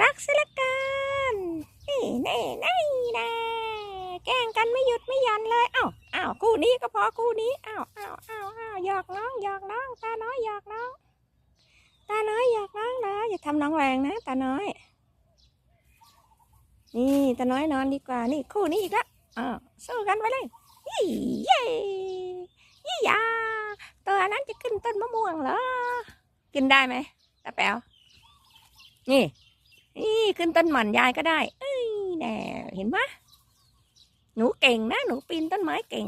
รักเสียเหละกันนี่นี่นี่นะแกล้งกันไม่หยุดไม่หยันเลยเอ้าเอ้าคู่นี้ก็พอคู่นี้เอ้าเอ้าเอ้าเอ้าหยอกน้องหยอกน้องตาน้อยหยอกน้องตาน้อยหยอกน้องนะอย่าทำน้องแรงนะตาน้อย นี่ตาน้อยนอนดีกว่านี่คู่นี้อีกล้วอ้าวสู้กันไปเลยยี่เย่ยี่ยาตัวนั้นจะขึ้นต้นมะม่วงเหรอกินได้ไหมตาแป๋วนี่ นี่ขึ้นต้นหม่อนยายก็ได้เอ้ยแน่เห็นไหมหนูเก่งนะ หนูปีนต้นไม้เก่ง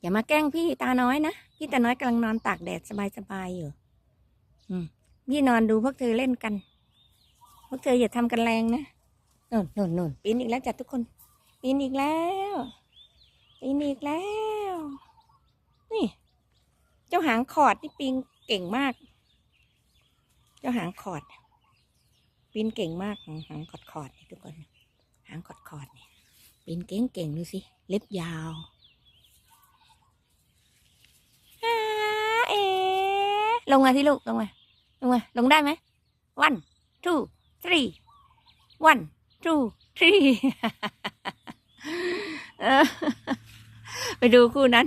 อย่ามาแกล้งพี่ตาน้อยนะ พี่ตาน้อยกำลังนอนตากแดดสบายๆอยู่ อืมพี่นอนดูพวกเธอเล่นกัน พวกเธออย่าทำกันแรงนะโน่นโน่นโน่นปีนอีกแล้วจ้ะทุกคน ปีนอีกแล้วปีนอีกแล้ว นี่ เจ้าหางขอดนี่ปีนเก่งมาก เจ้าหางขอดปีนเก่งมากหางขอดขอดนี่ทุกคน หางขอดขอดเนี่ยปีนเก่งเก่งดูสิเล็บยาวอเอลงมาที่ลูกลงมาลงมาลงได้ไหม one two three one two three ไปดูคู่นั้น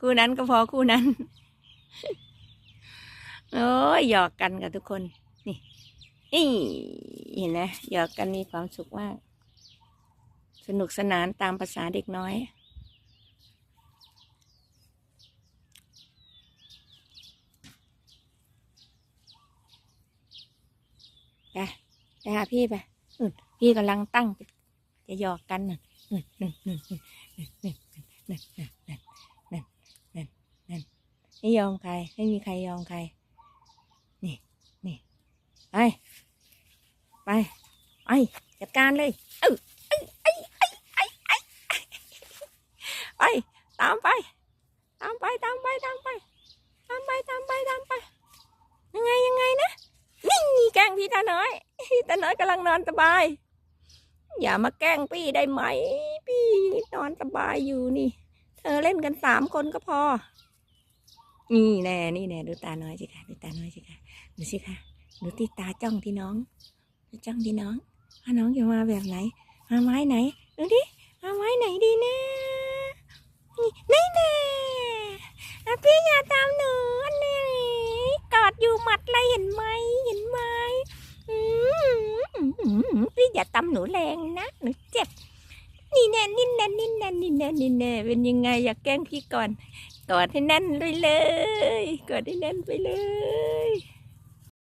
คู่นั้นก็พอคู่นั้น โอ้ยหยอกกันกับทุกคนนี่เห็นไหมหยอกกันมีความสุขมาก สนุกสนานตามภาษาเด็กน้อย ไปไปหาพี่ไปพี่กำลังตั้ง จะหยอกกันน่ะไม่ยอมใคร ไม่มีใครยอมใคร ไป ไปไอจัดการเลยเออไอไอไอไอไอไปตามไป ตามไป ตามไป ตามไป ตามไป ตามไป ตามไป ยังไง ยังไงนะ นี่แกล้งพี่ตาน้อย พี่ตาน้อยกำลังนอนสบาย อย่ามาแกล้งพี่ได้ไหม พี่นอนสบายอยู่นี่ เธอเล่นกันสามคนก็พอ นี่แน่ นี่แน่ ดูตาน้อยสิคะ ดูตาน้อยสิคะ ดูสิคะ ดูที่ตาจ้องที่น้องจ้องที่น้องว่าน้องจะมาแบบไหนมาไม้ไหนดูดิมาไม้ไหนดีนะนี่นี่แน่อะพี่อย่าตามหนูอันนี้กอดอยู่หมัดเลยเห็นไหมเห็นไหมอืมพี่อย่าตำหนูแรงนะหนูเจ็บนี่แน่นี่แน่นี่แน่นี่แน่นี่แน่เป็นยังไงอยากแกล้งพี่ก่อนกอดให้แน่นเลยเลยกอดให้แน่นไปเลย